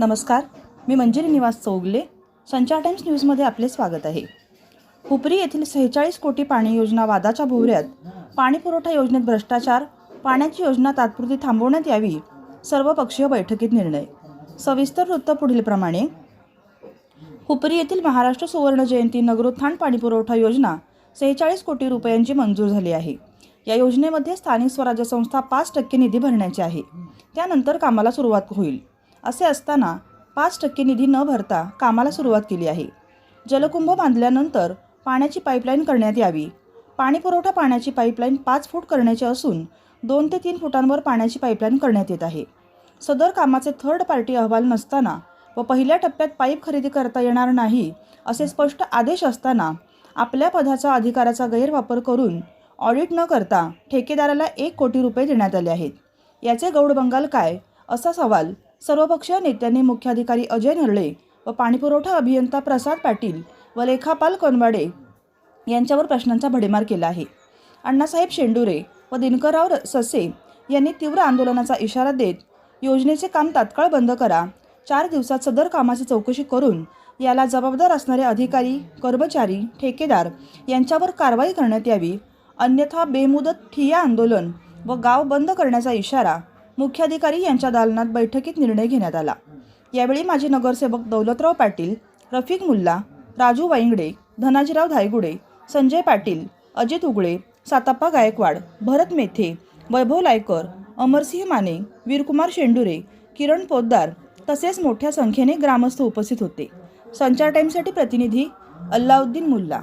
नमस्कार मी मंजिरी निवास चौगले संचार टाइम्स न्यूजमध्ये आपले स्वागत आहे. हुपरी येथील सेहेचाळीस कोटी पाणी योजना वादाच्या भोवऱ्यात पाणी पुरवठा योजनेत भ्रष्टाचार पाण्याची योजना तात्पुरती थांबवण्यात यावी सर्वपक्षीय बैठकीत निर्णय. सविस्तर वृत्त पुढीलप्रमाणे हुपरी येथील महाराष्ट्र सुवर्ण जयंती नगरोत्थान पाणीपुरवठा योजना सेहेचाळीस कोटी रुपयांची मंजूर झाली आहे. या योजनेमध्ये स्थानिक स्वराज्य संस्था पाच टक्के निधी भरण्याची आहे. त्यानंतर कामाला सुरुवात होईल. असे असताना पाच टक्के निधी न भरता कामाला सुरुवात केली आहे. जलकुंभ बांधल्यानंतर पाण्याची पाईपलाईन करण्यात यावी. पाणीपुरवठा पाण्याची पाईपलाईन पाच फूट करण्याची असून दोन ते तीन फुटांवर पाण्याची पाईपलाईन करण्यात येत आहे. सदर कामाचे थर्ड पार्टी अहवाल नसताना व पहिल्या टप्प्यात पाईप खरेदी करता येणार नाही असे स्पष्ट आदेश असताना आपल्या पदाचा अधिकाराचा गैरवापर करून ऑडिट न करता ठेकेदाराला एक कोटी रुपये देण्यात आले आहेत. याचे गौडबंगाल काय? असा सवाल सर्वपक्षीय नेत्यांनी मुख्याधिकारी अजय नरळे व पाणीपुरवठा अभियंता प्रसाद पाटील व लेखापाल कोनवाडे यांच्यावर प्रश्नांचा भडीमार केला आहे. अण्णासाहेब शेंडुरे व दिनकरराव र- ससे यांनी तीव्र आंदोलनाचा इशारा देत योजनेचे काम तात्काळ बंद करा चार दिवसात सदर कामाची चौकशी करून याला जबाबदार असणारे अधिकारी कर्मचारी ठेकेदार यांच्यावर कारवाई करण्यात यावी अन्यथा बेमुदत ठिय्या आंदोलन व गाव बंद करण्याचा इशारा मुख्याधिकारी यांच्या दालनात बैठकीत निर्णय घेण्यात आला. यावेळी माजी नगरसेवक दौलतराव पाटील रफिक मुल्ला राजू वाईंगडे धनाजीराव धायगुडे संजय पाटील अजित उगळे साताप्पा गायकवाड भरत मेथे वैभव लायकर अमरसिंह माने वीरकुमार शेंडुरे किरण पोद्दार तसेच मोठ्या संख्येने ग्रामस्थ उपस्थित होते. संचार टाईमसाठी प्रतिनिधी अल्लाउद्दीन मुल्ला.